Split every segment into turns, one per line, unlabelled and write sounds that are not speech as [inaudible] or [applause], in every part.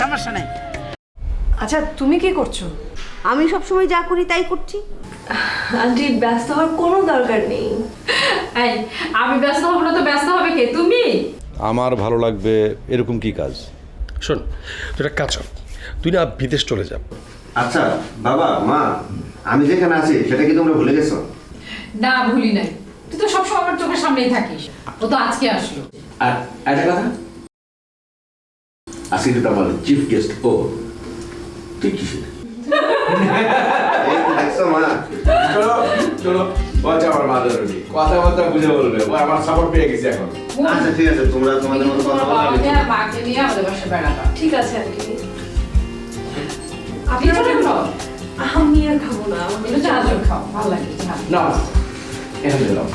সমস্যা নেই।
আচ্ছা তুমি কি করছ?
আমি সবসময় যা করি তাই করছি।
আন্টি ব্যস্ত হওয়ার কোনো দরকার নেই।
এই আমি ব্যস্ত হব না তো ব্যস্ত হবে কে? তুমি?
আমার ভালো লাগবে এরকম কি কাজ?
শোন তুই একটা কাজ কর। তুই না বিদেশ চলে যা।
আচ্ছা বাবা মা আমি যেখানে আছি সেটা কি তোমরা ভুলে গেছো?
না ভুলি নাই। তুই তো সবসময় আমার চোখের সামনেই থাকিস। ও তো আজকে আসলো।
আর একটা কথা আজকে কিন্তু আমার চিফ গেস্ট ও। তুই কি তো
চলো চলো। বলছে আমার কথাবার্তা বুঝে বলবে। ও আমার সাপোর্ট পেয়ে গেছে এখন।
আচ্ছা ঠিক আছে তোমরা তোমাদের মতো কথা বলো আমি
মাকে নিয়ে আমাদের বাসায় বেড়াবা।
ঠিক আছে আন্টি
আপনি চলে খাও
আমি আর খাব না আমার
চা জল খাও। ভালো লাগে চা।
না এখানে দিলাম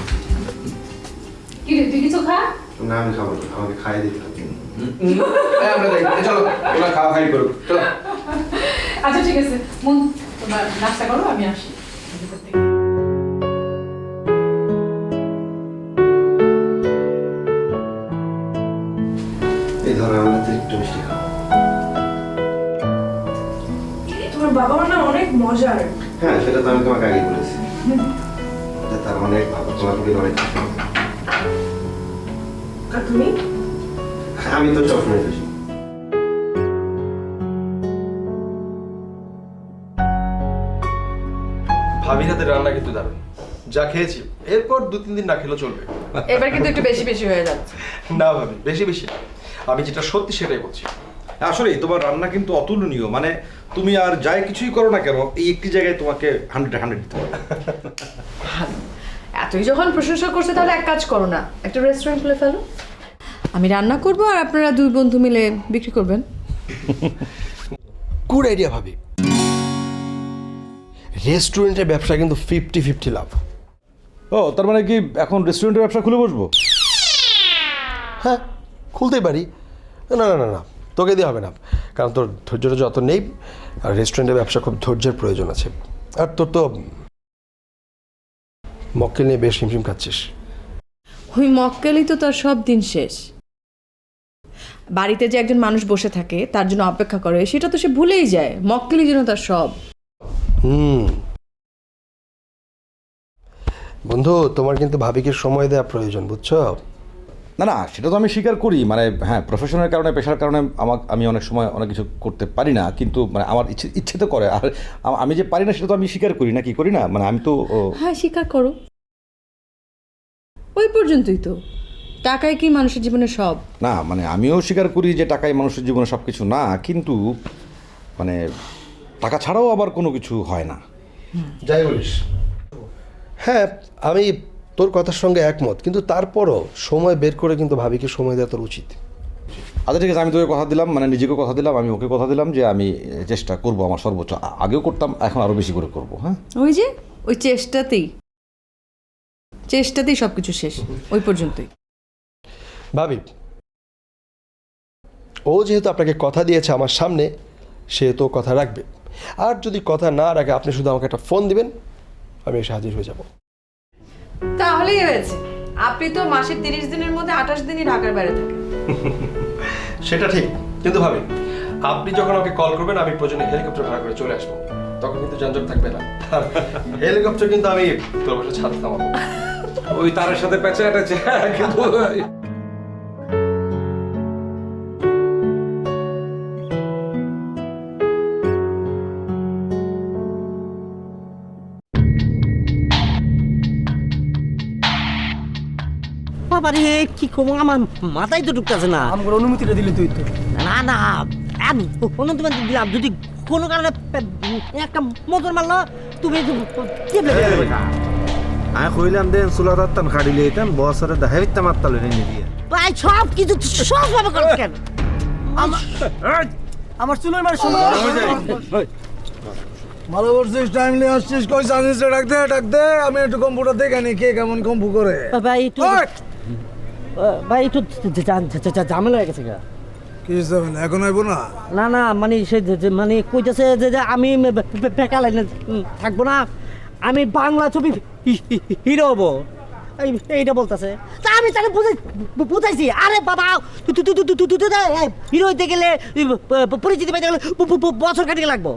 কি রে তুই কিছু খা?
না আমি খাব না আমাকে খাইয়ে দিতে হবে।
আমরা যাই। এই চলো ওরা খাওয়া খাই করুক। চলো।
আচ্ছা ঠিক আছে। মন তোমরা নাস্তা করো আমি আসি।
এই ধরো আমরা একটু মিষ্টি খাব।
তোমার বাবা মা না অনেক মজার।
হ্যাঁ সেটা তো আমি তোমাকে আগে বলেছি। তার অনেক ভালো তোমার প্রতি অনেক।
তুমি?
আমি তো সবসময় খুশি
ভাবির হাতে রান্না কিন্তু দারুণ। যা খেয়েছি এরপর দু তিন দিন না খেলেও চলবে।
এবার কিন্তু একটু বেশি বেশি হয়ে যাচ্ছে।
না ভাবি বেশি বেশি। না। আমি যেটা সত্যি সেটাই বলছি।
আসলে তোমার রান্না কিন্তু অতুলনীয় মানে তুমি আর যাই কিছুই করো না কেন এই একটি জায়গায় তোমাকে হান্ড্রেড হান্ড্রেড দিতে হবে।
ভালো এতই যখন প্রশংসা করছে তাহলে এক কাজ করো না একটা রেস্টুরেন্ট খুলে ফেলো। আমি রান্না করব আর আপনারা দুই বন্ধু মিলে বিক্রি করবেন। [laughs]
গুড আইডিয়া ভাবি। রেস্টুরেন্টের ব্যবসা কিন্তু ফিফটি ফিফটি লাভ।
ও তার মানে কি এখন রেস্টুরেন্টের ব্যবসা খুলে বসবো?
হ্যাঁ খুলতেই পারি। না না না না তোকে দিয়ে হবে না। কারণ তোর ধৈর্যটা যত নেই আর রেস্টুরেন্টের ব্যবসা খুব ধৈর্যের প্রয়োজন আছে। আর তোর তো মক্কেল নিয়ে বেশ হিমশিম খাচ্ছিস।
ওই মক্কেলই তো তার সব দিন শেষ। বাড়িতে যে একজন মানুষ বসে থাকে তার জন্য অপেক্ষা করে সেটা তো সে ভুলেই যায়। মক্কেলই যেন তার সব।
হুম। বন্ধু তোমার কিন্তু ভাবিকে সময় দেওয়া প্রয়োজন বুঝছ?
না না সেটা তো আমি স্বীকার করি। মানে হ্যাঁ প্রফেশনের কারণে পেশার কারণে আমার আমি অনেক সময় অনেক কিছু করতে পারি না। কিন্তু মানে আমার ইচ্ছে ইচ্ছে তো করে। আর আমি যে পারি না সেটা তো আমি স্বীকার করি না কি করি না? মানে আমি তো ও,
হ্যাঁ স্বীকার করো। ওই পর্যন্তই তো। টাকায় কি মানুষের জীবনে সব?
না মানে আমিও স্বীকার করি যে টাকাই মানুষের জীবনে সব কিছু না কিন্তু মানে টাকা ছাড়াও আবার কোনো কিছু হয় না।
যাই বলিস। হ্যাঁ আমি তোর কথার সঙ্গে একমত কিন্তু তারপরও সময় বের করে কিন্তু ভাবিকে সময় দেওয়া তোর উচিত।
আচ্ছা ঠিক আছে আমি তোকে কথা দিলাম মানে নিজেকে কথা দিলাম আমি ওকে কথা দিলাম যে আমি চেষ্টা করব আমার সর্বোচ্চ আগেও করতাম এখন আরও বেশি করে করব হ্যাঁ?
ওই যে ওই চেষ্টাতেই চেষ্টাতেই সব কিছু শেষ ওই পর্যন্তই।
ভাবি ও যেহেতু আপনাকে কথা দিয়েছে আমার সামনে সে তো কথা রাখবে। আর যদি কথা না রাখে আপনি শুধু আমাকে একটা ফোন দিবেন আমি এসে হাজির হয়ে যাব।
তাহলেই হয়েছে। আপনি তো মাসের তিরিশ দিনের মধ্যে আঠাশ দিনই ঢাকার বাইরে থাকেন। [laughs]
সেটা ঠিক। কিন্তু ভাবি আপনি যখন আমাকে কল করবেন আমি প্রয়োজনে হেলিকপ্টার ভাড়া করে চলে আসব। তখন কিন্তু যানজট থাকবে না। হেলিকপ্টার কিন্তু আমি তোর বসে ছাদ নামাবো।
ওই তারের সাথে পেঁচে কিন্তু
কি কম? আমার মাথায় তো ঢুকতেছে না।
আমার অনুমতিটা দিলে তুই তো।
না না আমি অনুমতি দিলাম যদি কোনো কারণে একটা মোটর মারলো তুমি।
আমি কইলাম দেন খাড়িলে এটান বছরে দেখা হইতে মাত্তালো নি দিয়ে।
ভাই সব কিছু সব ভাবে করো কেন?
আমার চুলের মানে শুনো। ভালো করছিস টাইম নিয়ে আসছিস কই জানিস রে ডাক দে ডাক দে আমি একটু কম্পিউটার দেখে নি কে কেমন কম্পু করে।
ভাই
ওই!
ভাই একটু ঝামেলা হয়ে গেছে গা।
কি হিসাবে এখন আইবো না
না না মানে সে মানে কইতেছে যে যে আমি বেকার লাইনে থাকব না আমি বাংলা ছবি হিরো হব এইটা বলতেছে তা আমি তাকে বুঝাই বুঝাইছি আরে বাবা হিরো হইতে গেলে পরিচিতি পাইতে গেলে বছর কাটিয়ে লাগবো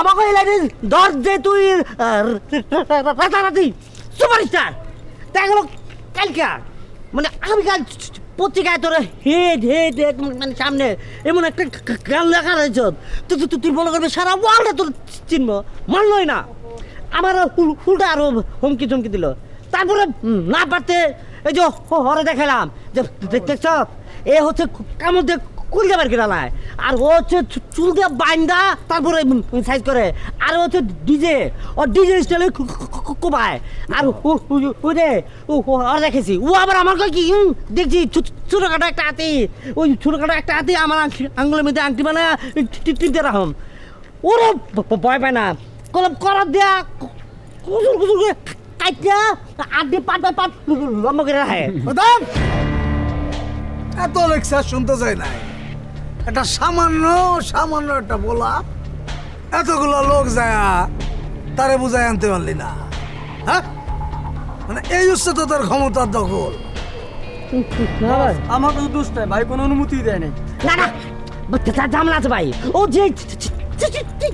আমাকে এই লাইনে ধর যে তুই রাতারাতি সুপারস্টার দেখা গেল কালকে মানে আমি কাল পত্রিকায় তোর হেড হেড হেড মানে সামনে এমন একটা গান লেখা রয়েছে। তো তুই মনে করবি সারা ওয়ার্ল্ডে তোর চিনবো মানলই না। আমার উল- উল্টা আরও হুমকি চমকি দিল। তারপরে না পারতে এই যে হরে দেখালাম। যে দেখছ এ হচ্ছে কামড় দিয়ে কুল যাবার কিনালায় আর ও হচ্ছে চুল দিয়ে বাইন্দা, তারপরে সাইজ করে। আর হচ্ছে ডিজে ও ডিজে স্টাইলে কোবায়। আর ও- রে ও আর দেখেছি। ও আবার আমার কি দেখছি ছোটখাটো একটা হাতি। ওই ছোটখাটো একটা হাতি আমার আঙ্গুলের মধ্যে আংটি বানায় টিপতে রাখম। ওরে ভয় পায় না। কলম করার দেয়া, কুসুর কুসুর করে কাইটা, আড্ডি পাট বাই পাট, লম্বা করে রাখে।
এত লেকচার শুনতে চাই নাই। একটা সামান্য সামান্য একটা বলা। এতগুলো লোক যায় তারে বুঝাই আনতে পারলি না। হ্যাঁ? মানে এই হচ্ছে তো তোর ক্ষমতার দখল
আমার তো দোষ নাই ভাই কোনো অনুমতি দেয় নাই। না না যা- আছে ভাই। ও যে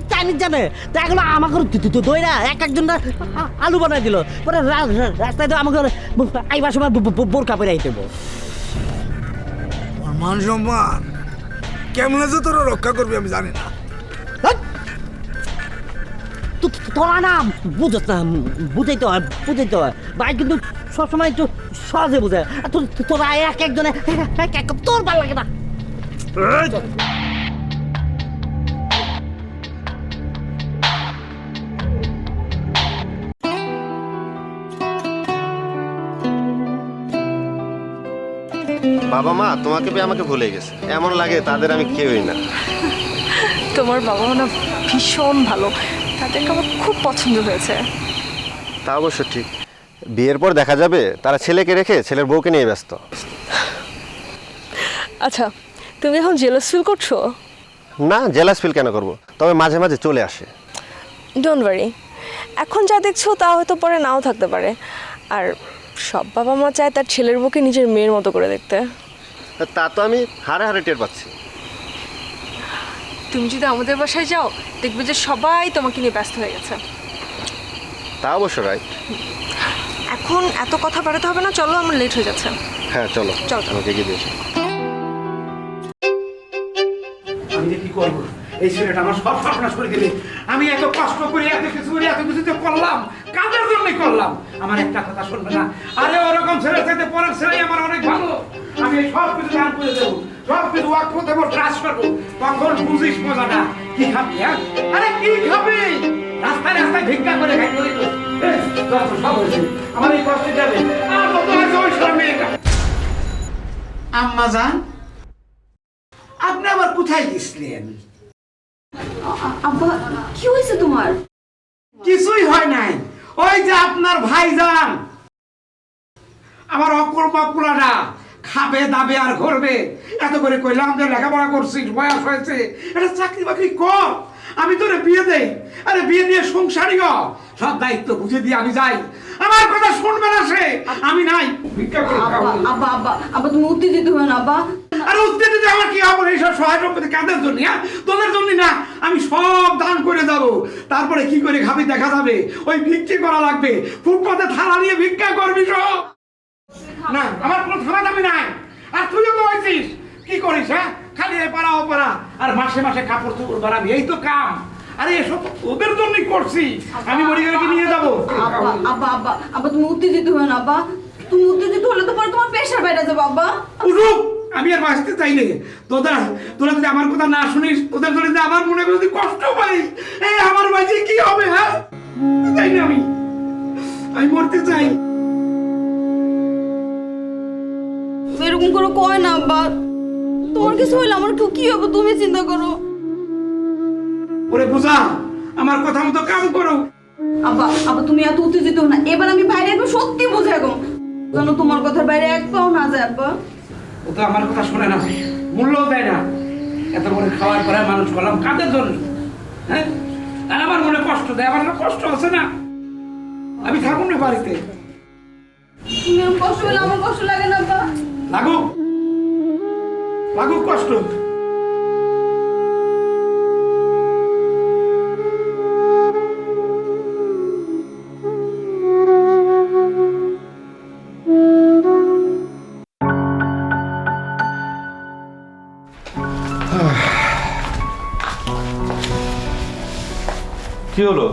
চাইনিজ জানে তা এগুলো আমাকে দইরা এক একজন আলু বানাই দিল। পরে রাস্তায় তো আমাকে আইবার সময় ব- ব- বোরকা পরে আইতে
মান সম্মান। কেমনে যে তোরা রক্ষা করবি আমি জানি না।
হেৎ! তো- তো- তোরা না বুঝত না বুঝাইতে হয় বুঝাইতে হয়। ভাই কিন্তু সবসময় একটু সহজে বুঝে। তো- তো- তোরা এক একজনে এক এক তোর ভালো লাগে না।
বাবা মা তোমাকে পেয়ে আমাকে ভুলে গেছে। এমন লাগে তাদের আমি কেউই না।
তোমার বাবা না ভীষণ ভালো। তাদেরকে আমার খুব পছন্দ হয়েছে।
তা অবশ্য ঠিক। বিয়ের পর দেখা যাবে তারা ছেলেকে রেখে ছেলের বউকে নিয়ে ব্যস্ত।
আচ্ছা তুমি এখন জেলাস ফিল করছ?
না জেলাস ফিল কেন করব? তবে মাঝে মাঝে চলে আসে।
ডোন্ট ওয়ারি এখন যা দেখছ তা হয়তো পরে নাও থাকতে পারে। আর সব বাবা মা চায় তার ছেলের বুকে নিজের মেয়ের মতো করে দেখতে।
তা তো আমি হারে হারে টের পাচ্ছি।
তুমি যদি আমাদের বাসায় যাও দেখবে যে সবাই তোমাকে নিয়ে ব্যস্ত হয়ে গেছে।
তা অবশ্য রাইট
এখন এত কথা বাড়াতে হবে না চলো আমার লেট হয়ে যাচ্ছে।
হ্যাঁ চলো।
চল, চল।
আমাকে গিয়ে দিয়েছি
আমি কি করব? এই ছেলেটা আমার সব সর্বনাশ করে দিলি। আমি এত কষ্ট করে এত কিছু করে এত কিছু করলাম। কাদের জন্য করলাম? আমার একটা কথা শুনবে না। আরে ওরকম ছেলে চাইতে পরের ছেলেই আমার অনেক ভালো। আমি সব কিছু দান করে দেবো। সব কিছু দেবো ট্রাস্ট করব। তখন বুঝিস মজাটা। কি খাবি হ্যাঁ? আরে কি খাবি? রাস্তায় রাস্তায় ভিক্ষা করে খাই আমার এই যাবে। আর কত আছে ওই সব মেয়েটা? আম্মা আপনি আবার কোথায় গেছিলেন?
কি হয়েছে তোমার?
কিছুই হয় নাই। ওই যে আপনার ভাইজান। আমার অকর্মা পোলাটা। খাবে দাবে আর ঘরবে। এত করে কইলাম যে লেখাপড়া করছিস বয়স হয়েছে। এটা চাকরি বাকরি কর। আমি তোরে বিয়ে দেই। আরে বিয়ে দিয়ে সংসারই হ। সব দায়িত্ব বুঝে দিয়ে আমি যাই। আমার কথা শুনবে না সে। আমি নাই। ভিক্ষা করে
আব্বা আব্বা আব্বা আব্বা তুমি উত্তেজিত হয়ে না আব্বা।
আরে উত্তেজিত আমার কি হবে? এইসব সহায় সম্পত্তি কাদের জন্য হ্যাঁ? তোদের জন্য না। আমি সব দান করে যাব। তারপরে কি করে খাবি দেখা যাবে। ওই ভিক্ষি করা লাগবে। ফুটপাতে থালা নিয়ে ভিক্ষা করবি সব। না আমার কোনো থালা দামি নাই। আর তুইও তো হয়েছিস কি করিস হ্যাঁ? খালি এ পাড়া ও পাড়া। আর মাসে মাসে কাপড় চোপড় বাড়াবি এই তো কাম। আরে এসব তো তোদের জন্যই করছি। আমি বলি নিয়ে যাব।
আব্বা আব্বা আব্বা তুমি উত্তেজিত হয়ে না আব্বা। তুমি উত্তেজিত হলে তো পরে তোমার প্রেশার বেড়ে যাবে আব্বা।
উঠুক আমি আর বাঁচতে চাই চাইলে তোরা তোরা যদি আমার কথা না শুনিস তোদের জন্য যদি আমার মনে করে যদি কষ্ট পাই এই আমার বাঁচে কি হবে হ্যাঁ? চাই না আমি। আমি মরতে চাই।
এরকম করে কয় না আব্বা তোমার কিছু হইলে আমার কি হবে তুমি চিন্তা করো।
ওরে বুঝা আমার কথা মতো কাম করো।
আব্বা আব্বা তুমি এত উত্তেজিত না। এবার আমি বাইরে একদম সত্যি বুঝে এখন যেন তোমার কথার বাইরে এক পাও না যায় আব্বা।
ও তো আমার কথা শোনে না মূল্যও দেয় না। এত করে খাওয়ার পরে মানুষ করলাম কাদের জন্য? হ্যাঁ? আর আমার মনে কষ্ট দেয় আমার কষ্ট আছে না। আমি থাকুন না বাড়িতে।
তুমি কষ্ট পেলে আমার কষ্ট লাগে না আব্বা।
লাগুক লাগুক কষ্ট।
কি হলো?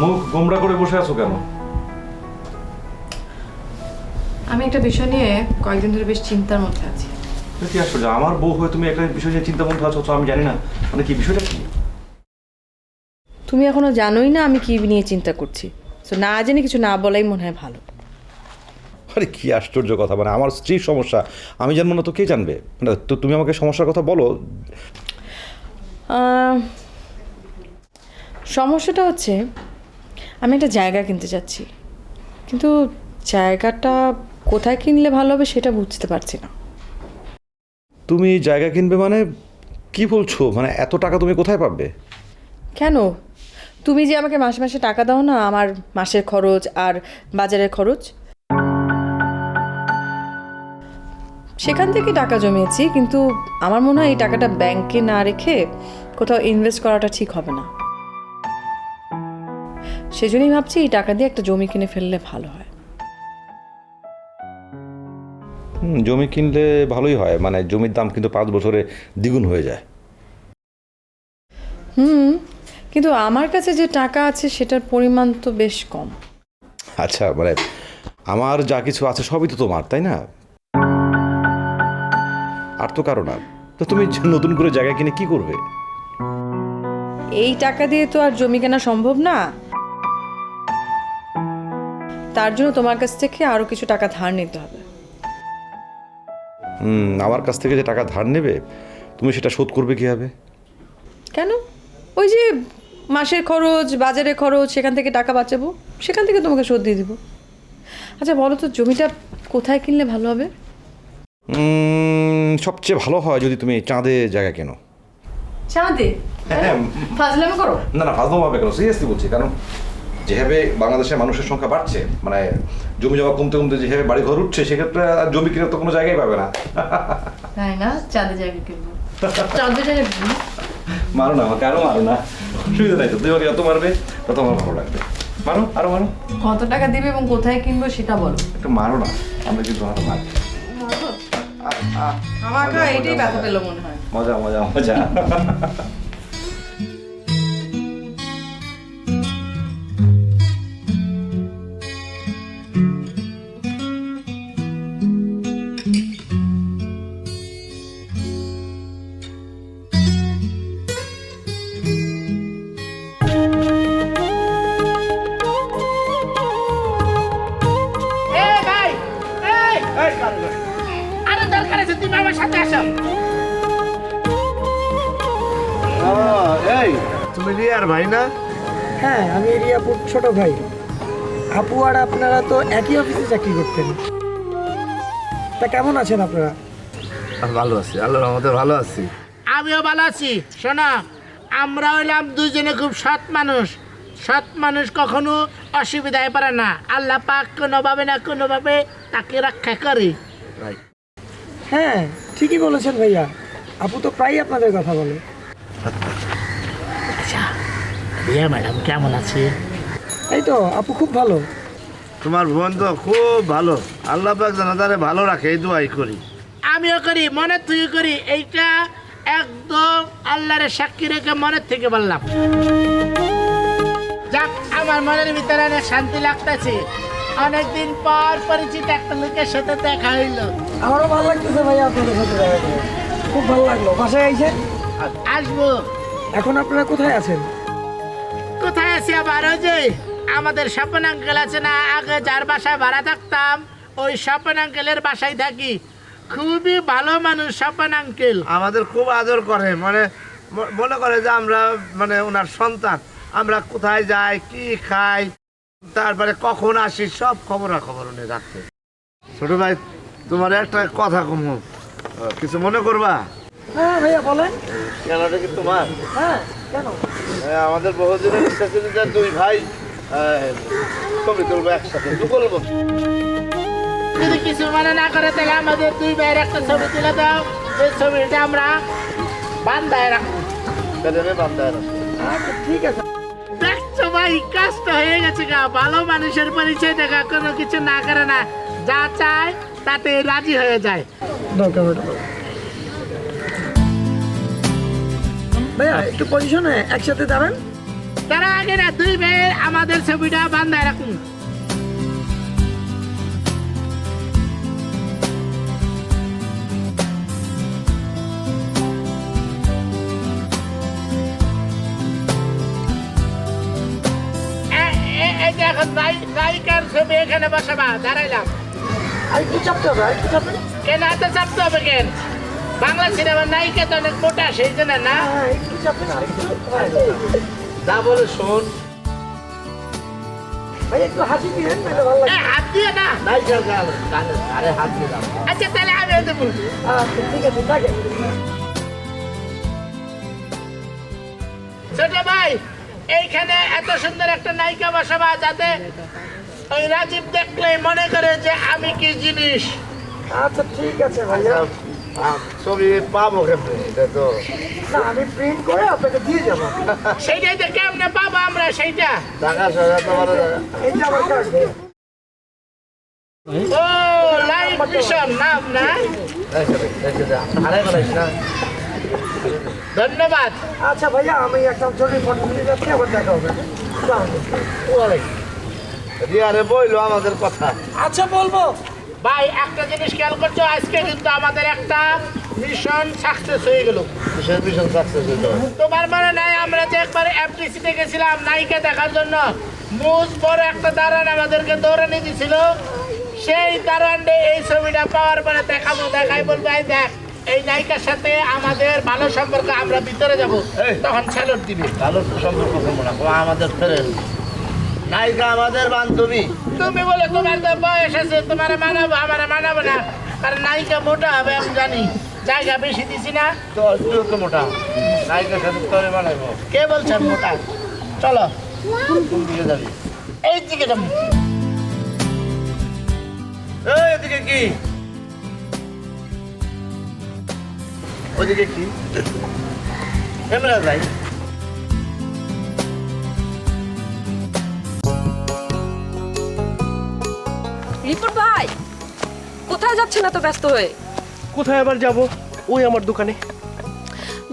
মুখ গোমরা করে বসে আছো কেন?
আমি একটা বিষয় নিয়ে কয়েকদিন ধরে বেশ চিন্তার মধ্যে আছি।
কি আসলে আমার বউ হয়ে তুমি একটা বিষয় নিয়ে চিন্তা মধ্যে আছো? তো আমি জানি না। মানে কি বিষয়টা কি?
তুমি এখনও জানোই না আমি কি নিয়ে চিন্তা করছি। তো না জেনে কিছু না বলাই মনে হয় ভালো।
আরে কি আশ্চর্য কথা মানে আমার স্ত্রীর সমস্যা। আমি জানব না তো কে জানবে? মানে তো তুমি আমাকে সমস্যার কথা বলো।
সমস্যাটা হচ্ছে আমি একটা জায়গা কিনতে চাচ্ছি কিন্তু জায়গাটা কোথায় কিনলে ভালো হবে সেটা বুঝতে পারছি না।
তুমি জায়গা কিনবে মানে কি বলছো? মানে এত টাকা তুমি কোথায় পাবে?
কেন? তুমি যে আমাকে মাসে মাসে টাকা দাও না আমার মাসের খরচ আর বাজারের খরচ? সেখান থেকে টাকা জমিয়েছি কিন্তু আমার মনে হয় এই টাকাটা ব্যাংকে না রেখে কোথাও ইনভেস্ট করাটা ঠিক হবে না। সেজন্যই ভাবছি এই টাকা দিয়ে একটা জমি কিনে ফেললে ভালো হয়।
জমি কিনলে ভালোই হয়। মানে জমির দাম কিন্তু পাঁচ বছরে দ্বিগুণ হয়ে যায়।
হুম কিন্তু আমার কাছে যে টাকা আছে সেটার পরিমাণ তো বেশ কম।
আচ্ছা মানে আমার যা কিছু আছে সবই তো তোমার তাই না? আর তো কারও না। তো তুমি নতুন করে জায়গা কিনে কি করবে?
এই টাকা দিয়ে তো আর জমি কেনা সম্ভব না। তার জন্য তোমার কাছ থেকে আরও কিছু টাকা ধার নিতে হবে।
আমার কাছ থেকে যে টাকা ধার নেবে তুমি সেটা শোধ করবে কীভাবে?
কেন? ওই যে মাসের খরচ বাজারের খরচ সেখান থেকে টাকা বাঁচাবো সেখান থেকে তোমাকে শোধ দিয়ে দিব। আচ্ছা বলো তো জমিটা কোথায় কিনলে ভালো হবে?
সবচেয়ে ভালো হয় যদি তুমি চাঁদে জায়গা কেনো।
চাঁদে?
হ্যাঁ
ফাজলামি করো।
না না ফাজলাম হবে কেন? সিরিয়াসলি বলছি কারণ যেভাবে বাংলাদেশের মানুষের সংখ্যা বাড়ছে মানে জমি জমা কমতে কমতে যেভাবে বাড়ি ঘর উঠছে সেক্ষেত্রে আর জমি কিনে তো কোনো জায়গায় পাবে না।
তাই না? চাঁদে জায়গা কিনবো। চাঁদে জায়গা
মারো না আমাকে আরও মারো না। অসুবিধা নাই তো তুমি আমাকে যত মারবে তত আমার ভালো লাগবে। মারো আরও মারো।
কত টাকা দিবে এবং কোথায় কিনবো সেটা বলো।
একটু মারো না আমরা কিন্তু আরও মারি।
আমার গায়ে এটাই ব্যথা পেল মনে হয়।
মজা মজা মজা।
রিয়ার ভাই না?
হ্যাঁ আমি রিয়াপুর ছোট ভাই। আপু আর আপনারা তো একই অফিসে চাকরি করতেন। তা কেমন আছেন আপনারা?
ভালো আছি আল্লাহর রহমতে ভালো আছি।
আমিও ভালো আছি। শোনা আমরা হইলাম দুইজনে খুব সৎ মানুষ। সৎ মানুষ কখনো অসুবিধায় পারে না। আল্লাহ পাক কোনোভাবে না কোনোভাবে তাকে রক্ষা করে।
হ্যাঁ ঠিকই বলেছেন ভাইয়া। আপু তো প্রায়ই আপনাদের কথা বলে।
রিয়া ম্যাডাম কেমন আছে?
এই তো আপু খুব ভালো।
তোমার বোন তো খুব ভালো। আল্লাহ পাক যেন তারে ভালো রাখে এই দোয়াই করি।
আমিও করি মনে থেকে করি এইটা একদম আল্লাহর সাক্ষী রেখে মনের থেকে বললাম। যাক আমার মনের ভিতরে অনেক শান্তি লাগতেছে। অনেকদিন পর পরিচিত একটা লোকের সাথে দেখা হইল।
আমারও ভালো লাগতেছে ভাইয়া আপনাদের সাথে দেখা করে খুব ভালো লাগল। বাসায় আইছেন?
আসব।
এখন আপনারা কোথায় আছেন?
আছি আবার ওই যে আমাদের স্বপন আঙ্কেল আছে না আগে যার বাসায় ভাড়া থাকতাম ওই স্বপন আঙ্কেলের বাসায় থাকি। খুবই ভালো মানুষ স্বপন আঙ্কেল।
আমাদের খুব আদর করে মানে মনে করে যে আমরা মানে ওনার সন্তান। আমরা কোথায় যাই কি খাই তারপরে কখন আসি সব খবর খবর উনি রাখতে ছোট ভাই তোমার একটা কথা কম। কিছু মনে করবা?
হ্যাঁ ভাইয়া বলেন।
কেনাটা কি তোমার?
হ্যাঁ কেন?
আমাদের বহুদিনের ইচ্ছা ছিল যে দুই ভাই আহ, ছবি তুলবো একসাথে তুলবো
যদি কিছু মনে না করে তাহলে আমাদের দুই ভাইয়ের একটা ছবি তুলে দাও। এই ছবিটা আমরা বান্ধায় রাখব। বান্ধায় রাখব।
আচ্ছা ঠিক আছে।
দেখছ ভাই কাজটা হয়ে গেছে গা। ভালো মানুষের পরিচয় দেখা কোনো কিছু না করে না। যা চায় তাতে রাজি হয়ে যায়।
দরকার ভাইয়া একটু পজিশনে একসাথে দাঁড়ান।
তারা আগে না দুই ভাইয়ের আমাদের ছবিটা বান্ধায় রাখুন। এখন নায়িকার ছবি এখানে বসাবা দাঁড়াইলাম।
আর একটু চাপতে হবে আর একটু চাপতে
কেন হাতে চাপতে হবে কেন? বাংলা সিনেমার নায়িকা তো অনেক মোটা সেই জন্য না। যা বলে শোন। আচ্ছা তাহলে আমি
আচ্ছা ঠিক আছে
ছোট ভাই এইখানে এত সুন্দর একটা নায়িকা বসাবা যাতে ওই রাজীব দেখলে মনে করে যে আমি কি জিনিস।
আচ্ছা ঠিক আছে ভাইয়া।
ছবি পাবো কেমনে? এটা তো
আমি প্রিন্ট করে আপনাকে দিয়ে যাব।
সেইটাই তো কেমনে পাবো আমরা সেইটা?
এই যে আমার কার্ড ভাইয়া
ও লাইভ মিশন নাম না? ধন্যবাদ।
আচ্ছা ভাইয়া আমি একটা জরুরি ফটো নিয়ে যাচ্ছি আবার দেখা হবে।
রিয়ারে বইলো আমাদের কথা।
আচ্ছা বলব।
ভাই একটা জিনিস খেয়াল করছ আজকে কিন্তু আমাদের একটা মিশন সাকসেস হয়ে গেল। মিশন সাকসেস হয়ে গেল। তোমার মনে নাই আমরা যে একবার এফডিসিতে গেছিলাম নায়িকা দেখার জন্য। মুজ বড় একটা দাঁড়ান আমাদেরকে দৌড়ানি দিছিল। সেই দাঁড়ানডে এই ছবিটা পাওয়ার পরে দেখাবো দেখাই বলব এই দেখ এই নায়িকার সাথে আমাদের ভালো সম্পর্ক আমরা ভিতরে যাব। তখন স্যালুট দিবি। ভালো সম্পর্ক করব না আমাদের ফ্রেন্ড নায়িকা আমাদের বান্ধবী। তুমি বলে তোমার তো বয়স আছে তোমার মানাবো আমার মানাবো না। কারণ নায়িকা মোটা হবে আমি জানি। জায়গা বেশি দিছি না। তো তো মোটা। নায়িকার সাথে তোরে মানাবো। কে বলছে মোটা? চলো। কোন দিকে যাবি? এই দিকে যাব। এই এদিকে কি? ওদিকে কি? ক্যামেরা যাই।
রিপোর্ট ভাই কোথায় যাচ্ছেন এত ব্যস্ত হয়ে?
কোথায় আবার যাব? ওই আমার দোকানে।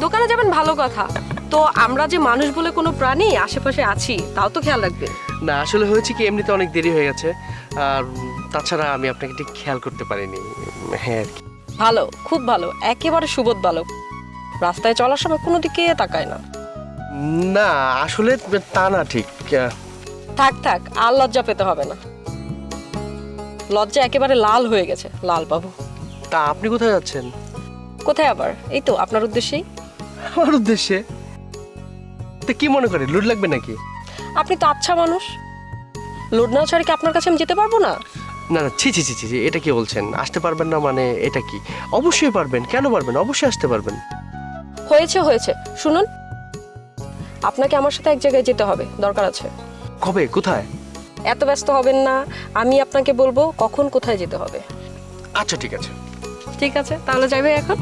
দোকানে যাবেন ভালো কথা। তো আমরা যে মানুষ বলে কোনো প্রাণী আশেপাশে আছি তাও তো খেয়াল রাখবেন।
না আসলে হয়েছে কি এমনিতে অনেক দেরি হয়ে গেছে। আর তাছাড়া আমি আপনাকে ঠিক খেয়াল করতে পারিনি। হ্যাঁ আর কি।
ভালো খুব ভালো একেবারে সুবোধ বালক। রাস্তায় চলার সময় কোনো দিকে তাকায় না।
না আসলে তা না ঠিক।
থাক থাক আর লজ্জা পেতে হবে না। লজ্জা একেবারে লাল হয়ে গেছে লাল বাবু
তা আপনি কোথায় যাচ্ছেন?
কোথায় আবার? এই তো আপনার উদ্দেশ্যেই।
আমার উদ্দেশ্যে? তা কি মনে করে লুট লাগবে নাকি?
আপনি তো আচ্ছা মানুষ। লোড না ছাড়া কি আপনার কাছে আমি যেতে পারব না?
না না ছি ছি ছি ছি ছি, এটা কি বলছেন? আসতে পারবেন না মানে এটা কি? অবশ্যই পারবেন কেন পারবেন? অবশ্যই আসতে পারবেন।
হয়েছে হয়েছে। শুনুন আপনাকে আমার সাথে এক জায়গায় যেতে হবে দরকার আছে।
কবে? কোথায়?
এত ব্যস্ত হবেন না আমি আপনাকে বলব কখন কোথায় যেতে হবে।
আচ্ছা ঠিক আছে।
ঠিক আছে তাহলে যাবে এখন।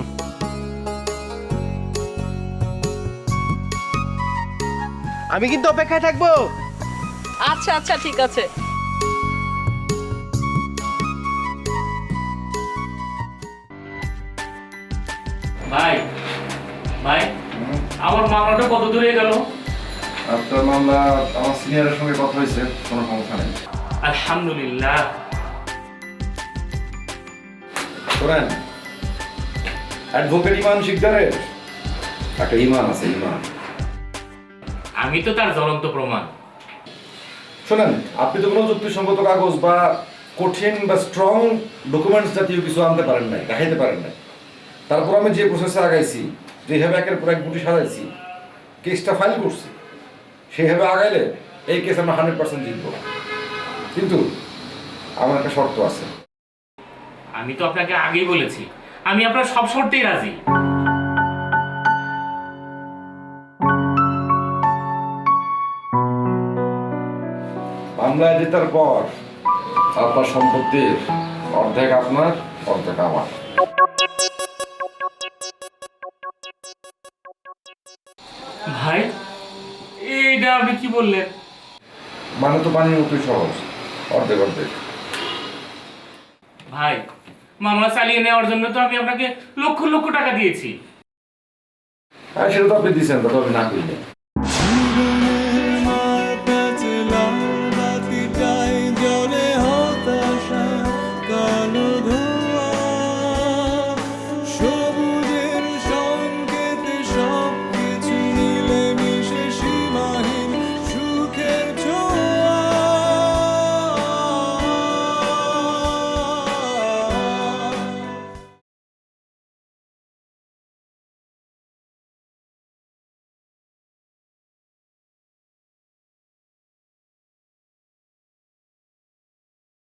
আমি কিন্তু অপেক্ষায় থাকব।
আচ্ছা আচ্ছা ঠিক আছে।
ভাই ভাই আমার মামলাটা কত দূরে গেল?
আপনার মামলা আমার সিনিয়রের সঙ্গে কথা হয়েছে কোনো সমস্যা নেই।
আলহামদুলিল্লাহ।
শোনেন অ্যাডভোকেট ইমান শিকদারের একটা ইমান আছে ইমান
আমি তো তার জ্বলন্ত প্রমাণ।
শোনেন আপনি তো কোনো যুক্তিসঙ্গত কাগজ বা কঠিন বা স্ট্রং ডকুমেন্টস জাতীয় কিছু আনতে পারেন নাই দেখাইতে পারেন নাই। তারপর আমি যে প্রসেসে আগাইছি যেভাবে একের পর এক গুটি সাজাইছি কেসটা ফাইল করছি। সেইভাবে আগাইলে এই কেস আমরা হান্ড্রেড পার্সেন্ট জিতবো। কিন্তু আমার একটা শর্ত আছে।
আমি তো আপনাকে আগেই বলেছি আমি আপনার সব শর্তেই রাজি।
মামলায় জেতার পর আপনার সম্পত্তির অর্ধেক আপনার অর্ধেক আমার।
আপনি কি বললেন?
মানে তো পানির মতোই সহজ অর্ধেক অর্ধেক।
ভাই মামলা চালিয়ে নেওয়ার জন্য তো আমি আপনাকে লক্ষ লক্ষ টাকা দিয়েছি।
হ্যাঁ সেটা তো আপনি দিচ্ছেন তো আপনি না করলেন